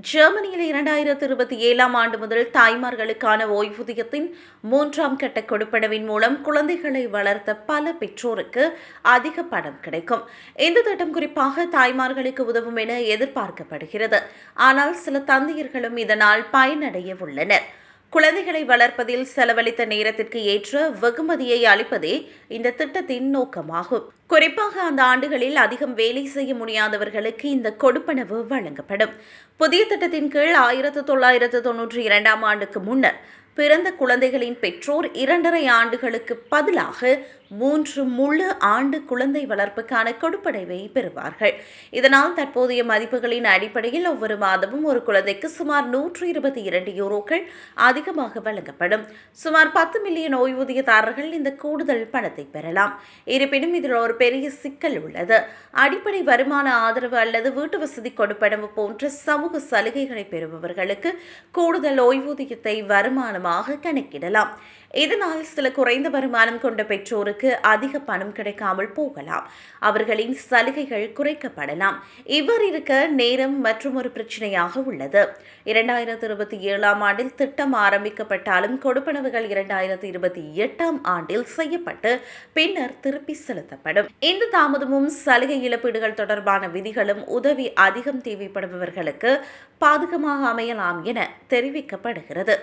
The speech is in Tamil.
ஜெர்மனியில் இரண்டாயிரத்து இருபத்தி ஏழாம் ஆண்டு முதல் தாய்மார்களுக்கான ஓய்வூதியத்தின் மூன்றாம் கட்ட கொடுப்பனவின் மூலம் குழந்தைகளை வளர்த்த பல பெற்றோருக்கு அதிக பணம் கிடைக்கும். இந்த திட்டம் குறிப்பாக தாய்மார்களுக்கு உதவும் என எதிர்பார்க்கப்படுகிறது. ஆனால் சில தந்தையர்களும் இதனால் பயனடைய உள்ளனர். குழந்தைகளை வளர்ப்பதில் செலவழித்த நேரத்திற்கு ஏற்ற வெகுமதியை அளிப்பதே இந்த திட்டத்தின் நோக்கமாகும். குறிப்பாக அந்த ஆண்டுகளில் அதிகம் வேலை செய்ய முடியாதவர்களுக்கு இந்த கொடுப்பனவு வழங்கப்படும். புதிய திட்டத்தின் கீழ் ஆயிரத்து தொள்ளாயிரத்து தொன்னூற்றி இரண்டாம் ஆண்டுக்கு முன்னர் பிறந்த குழந்தைகளின் பெற்றோர் இரண்டரை ஆண்டுகளுக்கு பதிலாக மூன்று முழு ஆண்டு குழந்தை வளர்ப்புக்கான கொடுப்படைவை பெறுவார்கள். இதனால் தற்போதைய மதிப்புகளின் அடிப்படையில் ஒவ்வொரு மாதமும் ஒரு குழந்தைக்கு சுமார் நூற்று இருபத்தி இரண்டு யூரோக்கள் அதிகமாக வழங்கப்படும். சுமார் பத்து மில்லியன் ஓய்வூதியதாரர்கள் இந்த கூடுதல் பணத்தை பெறலாம். இருப்பினும் இதில் ஒரு பெரிய சிக்கல் உள்ளது. அடிப்படை வருமான ஆதரவு அல்லது வீட்டு வசதி கொடுப்பனவு போன்ற சமூக சலுகைகளை பெறுபவர்களுக்கு கூடுதல் ஓய்வூதியத்தை வருமானமாக கணக்கிடலாம். இதனால் சில குறைந்த வருமானம் கொண்ட பெற்றோருக்கு அதிக பணம் கிடைக்காமல் போகலாம். அவர்களின் சலுகைகள் குறைக்கப்படலாம். இவ்வாறு இருக்க நேரம் மற்றும் ஒரு பிரச்சனையாக உள்ளது. இரண்டாயிரத்தி இருபத்தி ஏழாம் ஆண்டில் திட்டம் ஆரம்பிக்கப்பட்டாலும் கொடுப்பனவுகள் இரண்டாயிரத்தி இருபத்தி எட்டாம் ஆண்டில் செய்யப்பட்டு பின்னர் திருப்பி செலுத்தப்படும். இந்த தாமதமும் சலுகை இழப்பீடுகள் தொடர்பான விதிகளும் உதவி அதிகம் தேவைப்படுபவர்களுக்கு பாதகமாக அமையலாம் என தெரிவிக்கப்படுகிறது.